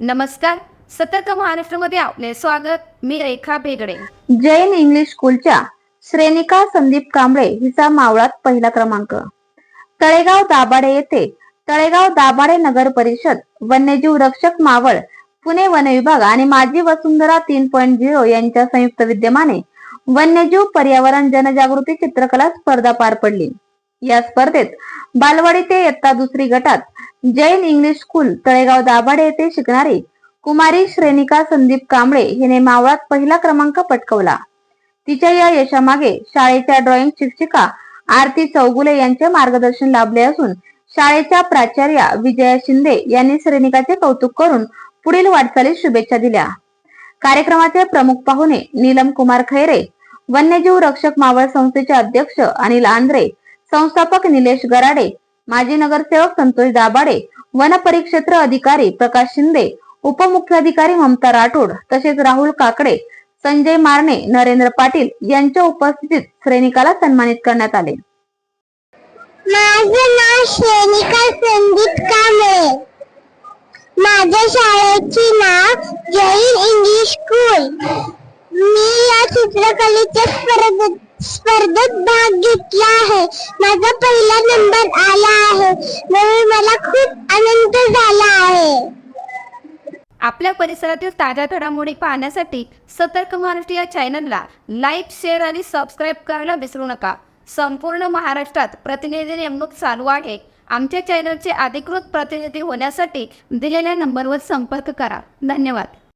नमस्कार. सतर्क महाराष्ट्रामध्ये आपले स्वागत. मी रेखा बेगडे जैन इंग्लिश स्कूलच्या श्रेनिका संदीप कांबळे हिचा मावळात पहिला क्रमांक. तळेगाव दाभाडे येथे तळेगाव दाभाडे नगर परिषद वन्यजीव रक्षक मावळ पुणे वन विभाग आणि माजी वसुंधरा तीन पॉईंट झिरो यांच्या संयुक्त विद्यमाने वन्यजीव पर्यावरण जनजागृती चित्रकला स्पर्धा पार पडली. या स्पर्धेत बालवाडी ते इयत्ता दुसरी गटात जैन इंग्लिश स्कूल तळेगाव दाभाडे येथे शिकणारी कुमारी श्रेणिका संदीप कांबळे हिने मावळात पहिला क्रमांक पटकवला. तिच्या या यशामागे शाळेच्या ड्रॉइंग शिक्षिका आरती चौगुले यांचे मार्गदर्शन लाभले असून शाळेच्या प्राचार्या विजया शिंदे यांनी श्रेनिकाचे कौतुक करून पुढील वाटचालीस शुभेच्छा दिल्या. कार्यक्रमाचे प्रमुख पाहुणे नीलम कुमार खैरे वन्यजीव रक्षक मावळ संस्थेचे अध्यक्ष अनिल आंध्रे संस्थापक निलेश गराडे माजी नगरसेवक संतोष दाभाडे वन परिक्षेत्र अधिकारी प्रकाश शिंदे उपमुख्याधिकारी ममता राठोड तसेच राहुल काकडे संजय मारणे नरेंद्र पाटील यांच्या उपस्थितीत श्रेणिकाला सन्मानित करण्यात आले. माझे नाव श्रेणिका संदीप कांबळे. माझ्या शाळेचे नाव जैन इंग्लिश स्कूल. मी या चित्रकलेच्या स्पर्धेत स्पर्धेत भाग घेतला आहे. माझा पहिला नंबर आला आहे. म्हणून मला खूप आनंद झाला आहे. आपल्या परिसरातील ताज्या घडामोडी पाहण्यासाठी सतर्क महाराष्ट्र या चॅनलला लाईक शेअर आणि सबस्क्राईब करायला विसरू नका. संपूर्ण महाराष्ट्रात प्रतिनिधी नेमणूक चालू आहे. आमच्या चॅनलचे अधिकृत प्रतिनिधी होण्यासाठी दिलेल्या नंबरवर संपर्क करा. धन्यवाद.